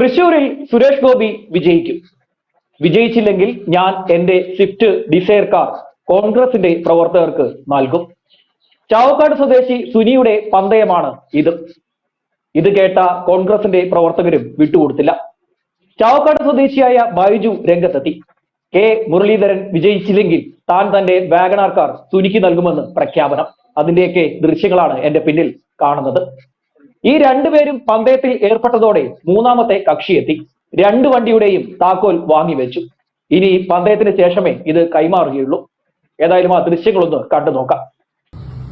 തൃശൂരിൽ സുരേഷ് ഗോപി വിജയിക്കും. വിജയിച്ചില്ലെങ്കിൽ ഞാൻ എന്റെ സ്വിഫ്റ്റ് ഡിസൈർ കാർ കോൺഗ്രസിന്റെ പ്രവർത്തകർക്ക് നൽകും. ചാവക്കാട് സ്വദേശി സുനിയുടെ പന്തയമാണ് ഇത്. ഇത് കേട്ട കോൺഗ്രസിന്റെ പ്രവർത്തകരും വിട്ടുകൊടുത്തില്ല. ചാവക്കാട് സ്വദേശിയായ ബൈജു രംഗത്തെത്തി. കെ മുരളീധരൻ വിജയിച്ചില്ലെങ്കിൽ താൻ തന്റെ വാഗണാർ കാർ സുനിക്ക് നൽകുമെന്ന് പ്രഖ്യാപനം. അതിന്റെയൊക്കെ ദൃശ്യങ്ങളാണ് എന്റെ പിന്നിൽ കാണുന്നത്. ഈ രണ്ടുപേരും പന്തയത്തിൽ ഏർപ്പെട്ടതോടെ മൂന്നാമത്തെ കക്ഷി എത്തി. രണ്ട് വണ്ടിയുടെയും താക്കോൽ വാങ്ങിവെച്ചു ഇനി പന്തയത്തിന് ശേഷമേ ഇത് കൈമാറുകയുള്ളൂ. ഏതായാലും ആ ദൃശ്യങ്ങളൊന്ന് കണ്ടു നോക്കാം.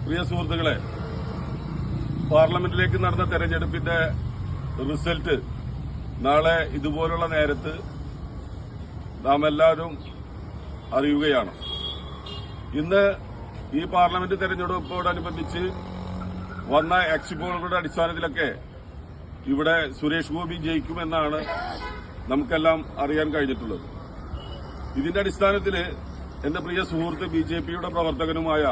പ്രിയ സുഹൃത്തുക്കളെ പാർലമെന്റിലേക്ക് നടന്ന തെരഞ്ഞെടുപ്പിന്റെ റിസൾട്ട് നാളെ ഇതുപോലുള്ള നേരത്ത് നാം എല്ലാവരും അറിയുകയാണ്. ഇന്ന് ഈ പാർലമെന്റ് തെരഞ്ഞെടുപ്പോടനുബന്ധിച്ച് വന്ന എക്സിപ്പോളുകളുടെ അടിസ്ഥാനത്തിലൊക്കെ ഇവിടെ സുരേഷ് ഗോപി ജയിക്കുമെന്നാണ് നമുക്കെല്ലാം അറിയാൻ കഴിഞ്ഞിട്ടുള്ളത്. ഇതിന്റെ അടിസ്ഥാനത്തിൽ എന്റെ പ്രിയ സുഹൃത്ത് ബി ജെ പിയുടെ പ്രവർത്തകനുമായ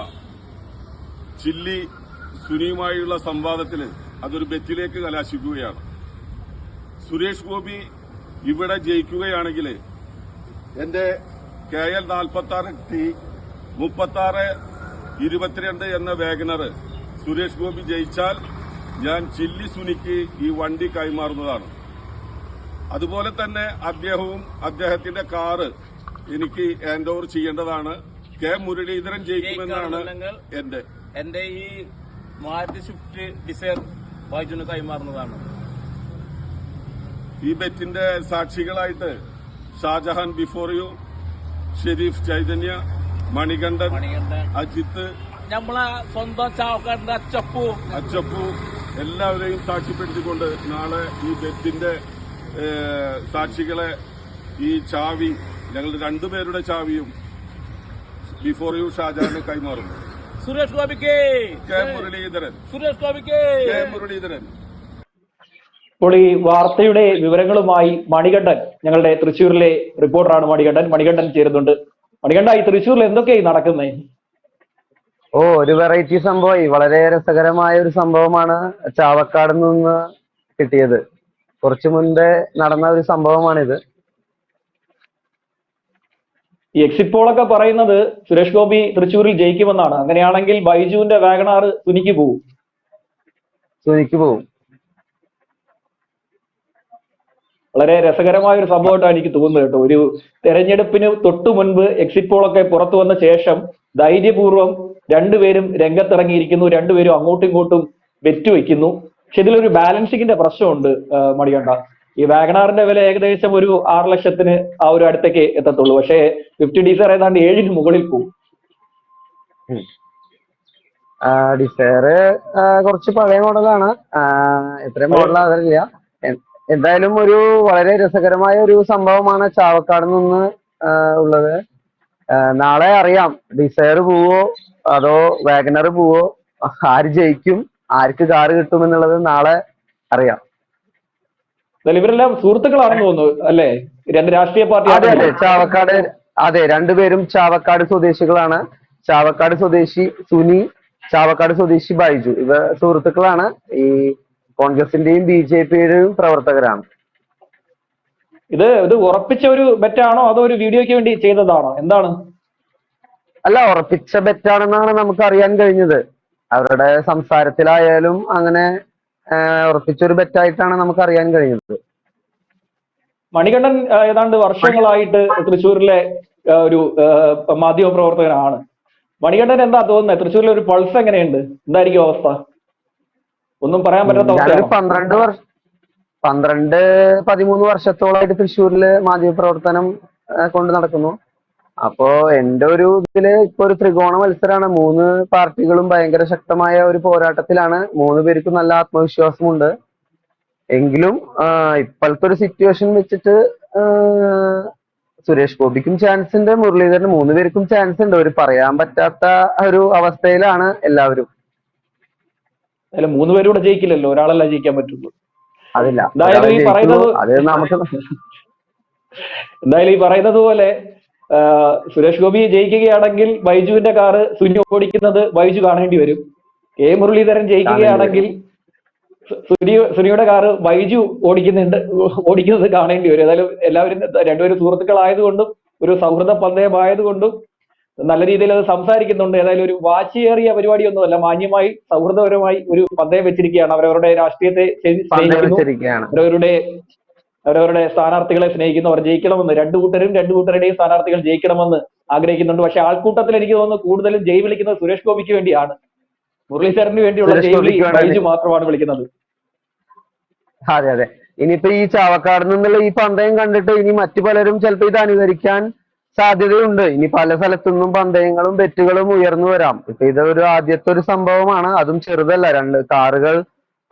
ചില്ലി സുനിയുമായുള്ള സംവാദത്തിന് അതൊരു ബെറ്റിലേക്ക് കലാശിക്കുകയാണ്. സുരേഷ് ഗോപി ഇവിടെ ജയിക്കുകയാണെങ്കിൽ എന്റെ കെ എൽ നാൽപ്പത്തി ആറ് ടി മുപ്പത്തി ആറ് ഇരുപത്തിരണ്ട് എന്ന വേഗനർ സുരേഷ് ഗോപി ജയിച്ചാൽ ഞാൻ ചില്ലി സുനിക്ക് ഈ വണ്ടി കൈമാറുന്നതാണ്. അതുപോലെ തന്നെ അദ്ദേഹവും അദ്ദേഹത്തിന്റെ കാറ് എനിക്ക് ഹാൻഡ് ഓവർ ചെയ്യേണ്ടതാണ്. കെ മുരളീധരൻ ജയിക്കുമെന്നാണ് എന്റെ എന്റെ ഈ മാരുതി സ്വിഫ്റ്റ് ഡിസയർ ബൈജുന് കൈമാറുന്നതാണ്. ഈ ബെറ്റിന്റെ സാക്ഷികളായിട്ട് ഷാജഹാൻ ബിഫോർ യു ഷെരീഫ് ചൈതന്യ മണികണ്ഠൻ മണികണ്ഠൻ അജിത്ത് നമ്മളെ സ്വന്തം ചാവക്കാരന്റെ അച്ചപ്പു. അച്ചപ്പു എല്ലാവരെയും സാക്ഷിപ്പെടുത്തിക്കൊണ്ട് നാളെ ഈ ബെറ്റിന്റെ സാക്ഷികളെ ഈ ചാവി ഞങ്ങൾ രണ്ടുപേരുടെ ചാവിയും ബിഫോർ യു ഷാജാന് കൈമാറും. സുരേഷ് ഗോപിക്ക്. കെ മുരളീധരൻ. സുരേഷ് ഗോപിക്ക്. കെ മുരളീധരൻ. ഇപ്പോൾ ഈ വാർത്തയുടെ വിവരങ്ങളുമായി മണികണ്ഠൻ ഞങ്ങളുടെ തൃശ്ശൂരിലെ റിപ്പോർട്ടറാണ് മണികണ്ഠൻ. മണികണ്ഠൻ ചേരുന്നുണ്ട്. മണികണ്ഠ ഈ തൃശ്ശൂരിൽ എന്തൊക്കെയായി നടക്കുന്നേ? ഓ ഒരു വെറൈറ്റി സംഭവമായി. വളരെ രസകരമായ ഒരു സംഭവമാണ് ചാവക്കാട് നിന്ന് കിട്ടിയത്. കുറച്ചു മുൻപേ നടന്ന ഒരു സംഭവമാണിത്. ഈ എക്സിറ്റ് പോളൊക്കെ പറയുന്നത് സുരേഷ് ഗോപി തൃശ്ശൂരിൽ ജയിക്കുമെന്നാണ്. അങ്ങനെയാണെങ്കിൽ ബൈജുവിന്റെ വാഗണാർ സുനിക്ക് പോവും. സുനിക്ക് പോവും. വളരെ രസകരമായ ഒരു സംഭവമായിട്ടാണ് എനിക്ക് തോന്നുന്നത് കേട്ടോ. ഒരു തെരഞ്ഞെടുപ്പിന് തൊട്ടു മുൻപ് എക്സിറ്റ് പോളൊക്കെ പുറത്തു വന്ന ശേഷം ധൈര്യപൂർവം രണ്ടുപേരും രംഗത്തിറങ്ങിയിരിക്കുന്നു രണ്ടുപേരും അങ്ങോട്ടും ഇങ്ങോട്ടും വെറ്റുവെക്കുന്നു. പക്ഷെ ഇതിലൊരു ബാലൻസിങ്ങിന്റെ പ്രശ്നമുണ്ട് മടികണ്ട ഈ വാഗണാറിന്റെ വില ഏകദേശം ഒരു ആറ് ലക്ഷത്തിന് ആ ഒരു അടുത്തേക്ക് എത്തത്തുള്ളൂ. പക്ഷേ ഫിഫ്റ്റി ഡിസയർ ഏതാണ്ട് ഏഴിന് മുകളിൽ പോകും. ഡിസയർ കുറച്ച് പഴയ മോഡലാണ്. എത്രയും മോഡൽ അതറിയില്ല എന്തായാലും ഒരു വളരെ രസകരമായ ഒരു സംഭവമാണ് ചാവക്കാട് നിന്ന് ഉള്ളത്. നാളെ അറിയാം ഡിസയർ പോവോ? അതോ വാഗനർ പോവോ? ആര് ജയിക്കും? ആർക്ക് കാറ് കിട്ടും എന്നുള്ളത് നാളെ അറിയാം. ഇവരെല്ലാം സുഹൃത്തുക്കളാണെന്ന് തോന്നുന്നു അല്ലേ? രണ്ട് രാഷ്ട്രീയ പാർട്ടി അതെ അതെ. ചാവക്കാട് അതെ രണ്ടുപേരും ചാവക്കാട് സ്വദേശികളാണ്. ചാവക്കാട് സ്വദേശി സുനി ചാവക്കാട് സ്വദേശി ബൈജു. ഇവ സുഹൃത്തുക്കളാണ്. ഈ കോൺഗ്രസിന്റെയും ബി ജെ പിയുടെയും പ്രവർത്തകരാണ്. ഇത് ഇത് ഉറപ്പിച്ച ഒരു ബെറ്റാണോ? അതോ ഒരു വീഡിയോയ്ക്ക് വേണ്ടി ചെയ്തതാണോ? എന്താണ്? അല്ല ഉറപ്പിച്ച ബെറ്റാണെന്നാണ് നമുക്ക് അറിയാൻ കഴിഞ്ഞത്. അവരുടെ സംസാരത്തിലായാലും അങ്ങനെ ഉറപ്പിച്ചൊരു ബെറ്റായിട്ടാണ് നമുക്ക് അറിയാൻ കഴിഞ്ഞത്. മണികണ്ഠൻ ഏതാണ്ട് വർഷങ്ങളായിട്ട് തൃശ്ശൂരിലെ ഒരു മാധ്യമ പ്രവർത്തകനാണ്. മണികണ്ഠൻ എന്താ തോന്നുന്നത് തൃശ്ശൂരിലെ ഒരു പൾസ് എങ്ങനെയുണ്ട്? എന്തായിരിക്കും അവസ്ഥ? ഒന്നും പറയാൻ പറ്റാത്ത പന്ത്രണ്ട് വർഷം പന്ത്രണ്ട് പതിമൂന്ന് വർഷത്തോളമായിട്ട് തൃശ്ശൂരിലെ മാധ്യമ പ്രവർത്തനം കൊണ്ട് നടക്കുന്നു. അപ്പോ എന്റെ ഒരു ഇതിൽ ഇപ്പൊ ഒരു ത്രികോണ മത്സരമാണ് മൂന്ന് പാർട്ടികളും ഭയങ്കര ശക്തമായ ഒരു പോരാട്ടത്തിലാണ്. മൂന്ന് പേർക്കും നല്ല ആത്മവിശ്വാസമുണ്ട്. എങ്കിലും ഇപ്പോഴത്തെ ഒരു സിറ്റുവേഷൻ വെച്ചിട്ട് സുരേഷ് ഗോപിക്കും ചാൻസ് ഉണ്ട് മുരളീധരന് മൂന്ന് പേർക്കും ചാൻസ് ഉണ്ട്. ഒരു പറയാൻ പറ്റാത്ത ഒരു അവസ്ഥയിലാണ് എല്ലാവരും. അല്ല മൂന്ന് പേരും കൂടെ ജയിക്കില്ലല്ലോ. ഒരാളല്ല ജയിക്കാൻ പറ്റുള്ളൂ. അതില്ല. എന്തായാലും ഈ പറയുന്നത് അത് നമുക്ക് എന്തായാലും ഈ പറയുന്നത് പോലെ സുരേഷ് ഗോപി ജയിക്കുകയാണെങ്കിൽ ബൈജുവിന്റെ കാറ് സുനി ഓടിക്കുന്നത് ബൈജു കാണേണ്ടി വരും. കെ മുരളീധരൻ ജയിക്കുകയാണെങ്കിൽ സുനി സുനിയുടെ കാറ് ബൈജു ഓടിക്കുന്നുണ്ട് ഓടിക്കുന്നത് കാണേണ്ടി വരും. ഏതായാലും എല്ലാവരും രണ്ടുപേരും സുഹൃത്തുക്കളായതുകൊണ്ടും ഒരു സൗഹൃദ പന്തയമായതുകൊണ്ടും നല്ല രീതിയിൽ അത് സംസാരിക്കുന്നുണ്ട്. ഏതായാലും ഒരു വാശിയേറിയ പരിപാടിയൊന്നുമല്ല. മാന്യമായി സൗഹൃദപരമായി ഒരു പന്തയം വെച്ചിരിക്കുകയാണ്. അവരവരുടെ രാഷ്ട്രീയത്തെ അവരവരുടെ അവരവരുടെ സ്ഥാനാർത്ഥികളെ സ്നേഹിക്കുന്നവർ ജയിക്കണമെന്ന് രണ്ടു കൂട്ടരും രണ്ടു കൂട്ടരുടെയും സ്ഥാനാർത്ഥികൾ ജയിക്കണമെന്ന് ആഗ്രഹിക്കുന്നുണ്ട്. പക്ഷെ ആൾക്കൂട്ടത്തിൽ എനിക്ക് തോന്നുന്നു കൂടുതലും ജയ് വിളിക്കുന്നത് സുരേഷ് ഗോപിക്ക് വേണ്ടിയാണ്. മുരളീധരന് വേണ്ടിയുള്ള ജയ് വിളി ഗോപിക്ക് ബൈജു മാത്രമാണ് വിളിക്കുന്നത്. അതെ അതെ. ഇനിയിപ്പോ ഈ ചാവക്കാട് നിന്നുള്ള ഈ പന്തയം കണ്ടിട്ട് ഇനി മറ്റു പലരും ചിലപ്പോ ഇത് അനുകരിക്കാൻ സാധ്യതയുണ്ട്. ഇനി പല സ്ഥലത്തുനിന്നും പന്തയങ്ങളും ബെറ്റുകളും ഉയർന്നു വരാം. ഇപ്പൊ ഇതൊരു ഒരു ആദ്യത്തെ ഒരു സംഭവമാണ്. അതും ചെറുതല്ല. രണ്ട് കാറുകൾ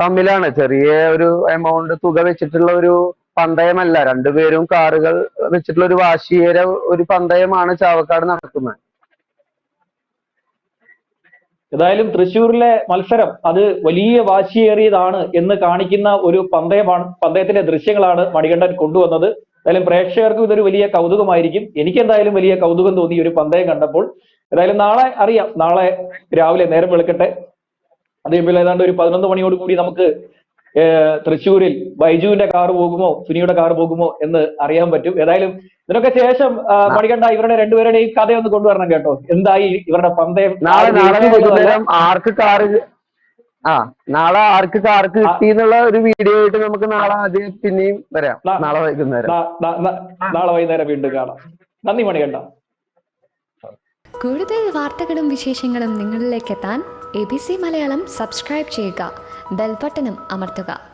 തമ്മിലാണ്. ചെറിയ ഒരു എമൗണ്ട് തുക വെച്ചിട്ടുള്ള ഒരു പന്തയമല്ല രണ്ടുപേരും കാറുകൾ വെച്ചിട്ടുള്ള ഒരു വാശിയേര ഒരു പന്തയമാണ് ചാവക്കാട് നടക്കുന്നത്. ഏതായാലും തൃശ്ശൂരിലെ മത്സരം അത് വലിയ വാശിയേറിയതാണ് എന്ന് കാണിക്കുന്ന ഒരു പന്തയമാണ് പന്തയത്തിന്റെ ദൃശ്യങ്ങളാണ് മണികണ്ഠൻ കൊണ്ടുവന്നത്. ഏതായാലും പ്രേക്ഷകർക്കും ഇതൊരു വലിയ കൗതുകമായിരിക്കും. എനിക്ക് എന്തായാലും വലിയ കൗതുകം തോന്നി ഒരു പന്തയം കണ്ടപ്പോൾ. ഏതായാലും നാളെ അറിയാം നാളെ രാവിലെ നേരം വെളുക്കട്ടെ. അതേപോലെ ഏതാണ്ട് ഒരു പതിനൊന്ന് മണിയോട് കൂടി നമുക്ക് തൃശ്ശൂരിൽ ബൈജുവിന്റെ കാറ് പോകുമോ സുനിയുടെ കാറ് പോകുമോ എന്ന് അറിയാൻ പറ്റും. ഏതായാലും ഇതിനൊക്കെ ശേഷം മണികണ്ഠ ഇവരുടെ രണ്ടുപേരുടെയും കഥയൊന്ന് കൊണ്ടുവരണം കേട്ടോ. എന്തായി ഇവരുടെ പന്തയം? നാളെ നാളെ. വൈകുന്നേരം ആർക്ക് കാറ് ആ നാളെ ആർക്ക് കാർ കിട്ടി എന്നുള്ള ഒരു വീഡിയോ ആയിട്ട് നമുക്ക് നാളെ ആദ്യം പിന്നെയും വരാം. നാളെ വൈകുന്നേരം. നാളെ വൈകുന്നേരം വീണ്ടും കാണാം. നന്ദി മണികണ്ഠ. കൂടുതൽ വാർത്തകളും വിശേഷങ്ങളും നിങ്ങളിലേക്ക് എത്താൻ A B C Malayalam subscribe ചെയ്യുക. ബെൽബട്ടനും അമർത്തുക